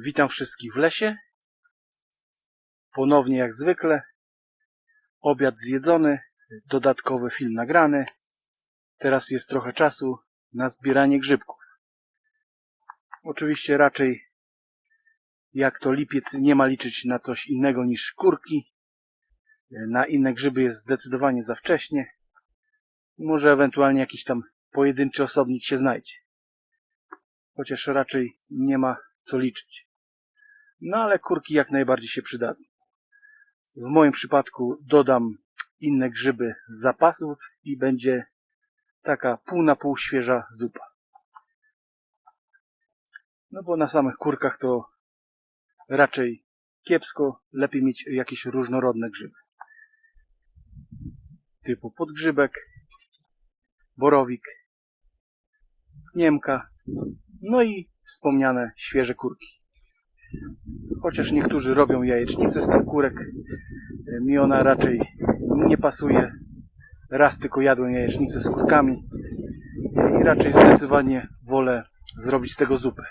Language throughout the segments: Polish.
Witam wszystkich w lesie. Ponownie jak zwykle. Obiad zjedzony, dodatkowy film nagrany. Teraz jest trochę czasu na zbieranie grzybków. Oczywiście raczej jak to lipiec nie ma liczyć na coś innego niż kurki. Na inne grzyby jest zdecydowanie za wcześnie. Może ewentualnie jakiś tam pojedynczy osobnik się znajdzie. Chociaż raczej nie ma co liczyć. No ale kurki jak najbardziej się przydadzą. W moim przypadku dodam inne grzyby z zapasów i będzie taka pół na pół świeża zupa. No bo na samych kurkach to raczej kiepsko, lepiej mieć jakieś różnorodne grzyby. Typu podgrzybek, borowik, niemka, no i wspomniane świeże kurki. Chociaż niektórzy robią jajecznicę z tych kurek, mi ona raczej nie pasuje. Raz tylko jadłem jajecznicę z kurkami i raczej zdecydowanie wolę zrobić z tego zupę.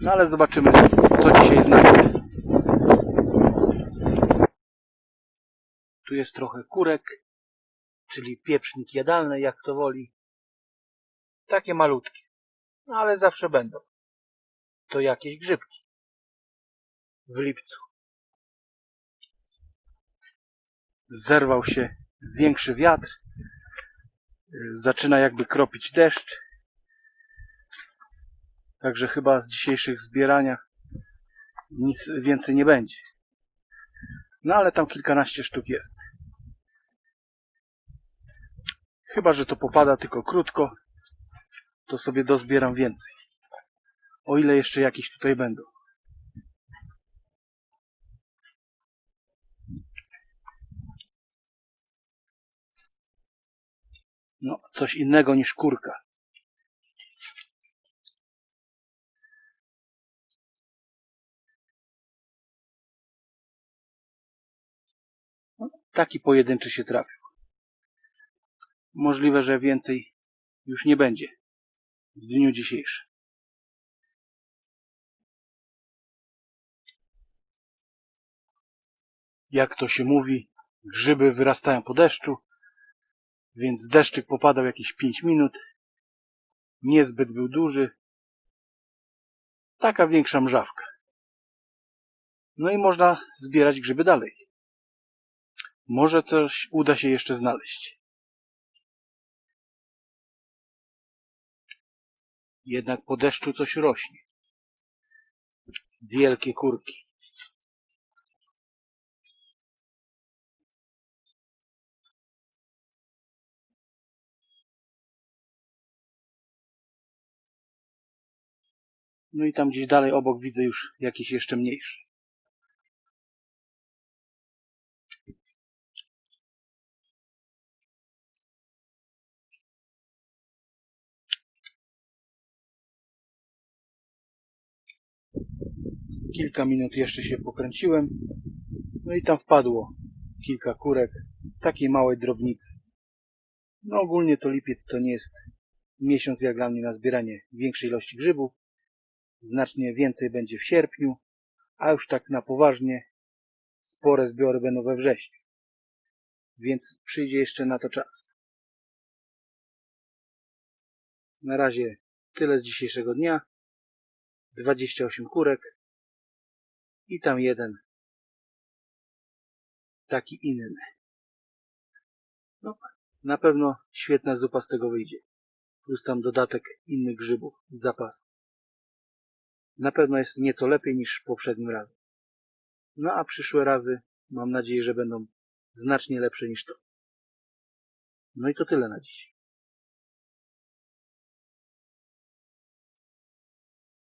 No ale zobaczymy, co dzisiaj znajdę. Tu jest trochę kurek, czyli pieprznik jadalny, jak to woli. Takie malutkie, no ale zawsze będą. To jakieś grzybki. W lipcu. Zerwał się większy wiatr. Zaczyna jakby kropić deszcz. Także chyba z dzisiejszych zbierania nic więcej nie będzie. No ale tam kilkanaście sztuk jest. Chyba, że to popada tylko krótko, to sobie dozbieram więcej. O ile jeszcze jakieś tutaj będą. No, coś innego niż kurka. No, taki pojedynczy się trafił. Możliwe, że więcej już nie będzie w dniu dzisiejszym. Jak to się mówi, grzyby wyrastają po deszczu, więc deszczyk popadał jakieś 5 minut. Niezbyt był duży. Taka większa mrzawka. No i można zbierać grzyby dalej. Może coś uda się jeszcze znaleźć. Jednak po deszczu coś rośnie. Wielkie kurki. No i tam gdzieś dalej obok widzę już jakieś jeszcze mniejsze. Kilka minut jeszcze się pokręciłem. No i tam wpadło kilka kurek takiej małej drobnicy. No ogólnie to lipiec to nie jest miesiąc jak dla mnie na zbieranie większej ilości grzybów. Znacznie więcej będzie w sierpniu, a już tak na poważnie spore zbiory będą we wrześniu. Więc przyjdzie jeszcze na to czas. Na razie tyle z dzisiejszego dnia. 28 kurek i tam jeden taki inny. No, na pewno świetna zupa z tego wyjdzie. Plus tam dodatek innych grzybów z zapasu. Na pewno jest nieco lepiej niż poprzednim razem. No a przyszłe razy mam nadzieję, że będą znacznie lepsze niż to. No i to tyle na dziś.